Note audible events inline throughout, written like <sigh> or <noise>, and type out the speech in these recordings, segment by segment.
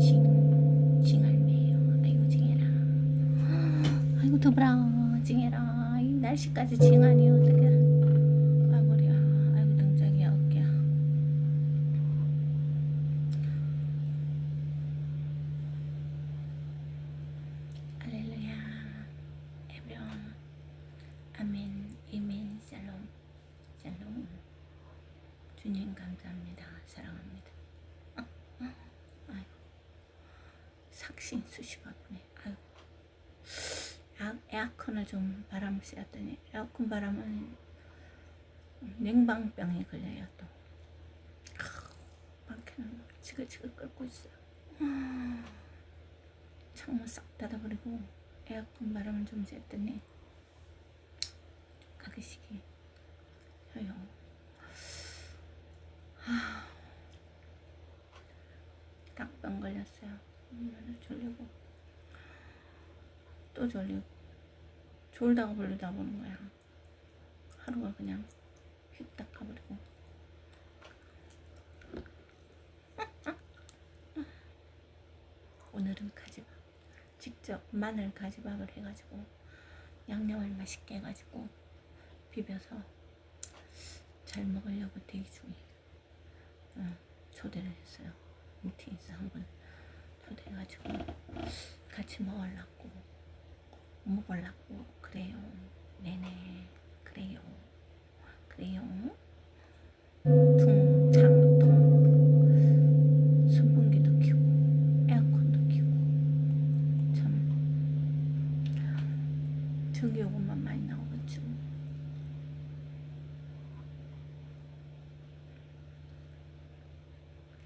징, 징할매요. 아이고 징해라. 아이고 징해라. 이 날씨까지 징하니 어떡해. 아 머리야. 아이고 등짝이야 어깨야. 할렐루야. everyone. 아멘, 이멘, 샬롬, 샬롬. 주님 감사합니다. 사랑합니다. 아, 아, 아유, 삭신 아, 에어컨을 좀 바람 쐬었더니 에어컨 바람은 냉방병에 걸려요 또. 아, 밖에는 지글지글 끓고 있어요. 창문 싹 닫아버리고 에어컨 바람을 좀 쐈더니 가그시기 혀요. 하, 닭병 걸렸어요. 얼마나 졸리고 또 졸리고 졸다가 졸리다 보는 거야. 하루가 그냥 휙딱 가버리고. 오늘은 가지밥. 직접 마늘 가지밥을 해가지고 양념을 맛있게 해가지고 비벼서 잘 먹으려고 대기 중이에요. 어, 초대를 했어요. 미팅에서 한번 초대해가지고 같이 먹으려고 먹으려고 그래요. 네네 그래요. 그래요. 퉁장통 선풍기도 켜고 에어컨도 켜고 참 전기요금만 많이 나오겠죠.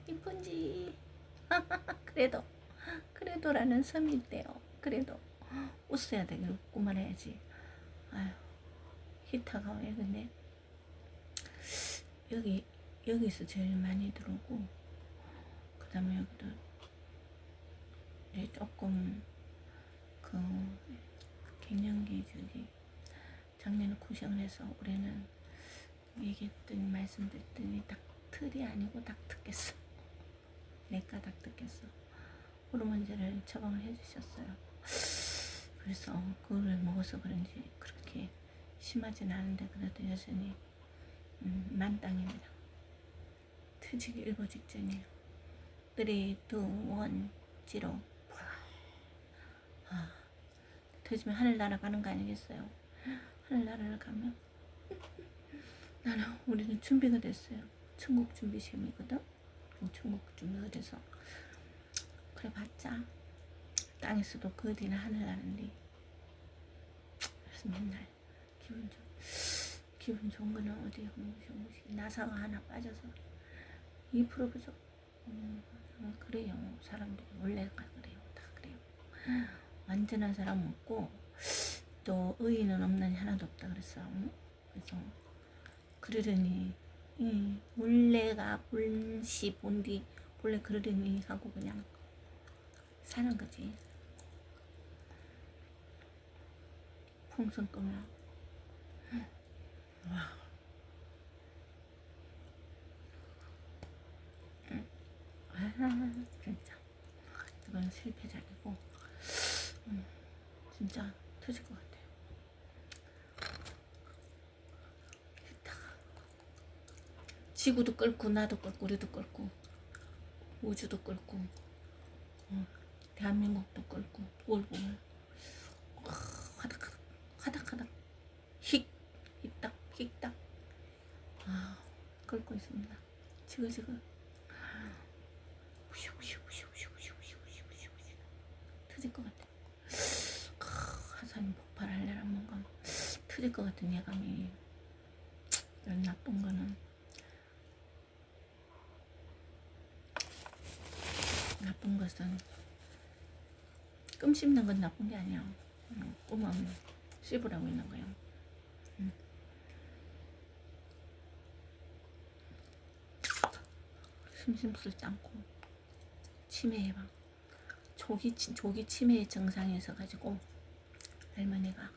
이쁜지 <laughs> 그래도 그래도라는 섬이 있대요. 그래도 웃어야 되길 웃고 말해야지. 아유 히타가 왜 근데 여기 여기서 제일 많이 들어오고 그 다음에 여기도 조금 그 갱년기 저기 작년에 고생을 해서 올해는 얘기했더니 말씀드렸더니 딱 틀이 아니고 닥터겠어. 내과 닥터겠어 호르몬제를 처방을 해주셨어요. 그래서 그걸 먹어서 그런지 그렇게 심하진 않은데 그래도 여전히 음, 만땅입니다. 트지기 일보 직전이에요. 3, 2, 1, 0 아, 터지면 하늘 날아가는 거 아니겠어요? 하늘 날아가면 나는 우리는 준비가 됐어요. 천국 준비. 그럼 천국 준비가 돼서 그래 봤자 땅에서도 그 어디나 하늘 나는데 그래서 맨날 기분 좋 기분 좋은 거는 어디 홍시 홍시 나사가 하나 빠져서 2% 부족. 음, 어, 그래요. 사람들이 원래가 그래요. 다 그래요. 완전한 사람 없고 또 의의는 없는 하나도 없다 그랬어. 응? 그래서 그러려니 이 본래가 본시 본디 본래 그러려니 하고 그냥 사는 거지. 풍선 끄며 와. 응. 아 진짜 이건 실패작이고 음, 진짜 터질 것 같아요. 지구도 끓고 나도 끓고 우리도 끓고 우주도 끓고 어, 대한민국도 끓고 보글보글 화닥화닥 화닥화닥. 휙 휙딱 휙딱. 아 끌고 있습니다. 지글지글. 터질 것 같아. 화산이 폭발할래란 뭔가 터질 것 같은 예감이. 난 나쁜 거는. 나쁜 것은 끔 씹는 건 나쁜 게 아니야. 음, 꿈은 씹으라고 있는 거야. 음. 심심스럽지 않고 치매 예방. 조기 치- 조기 치매 증상이 있어가지고 할머니가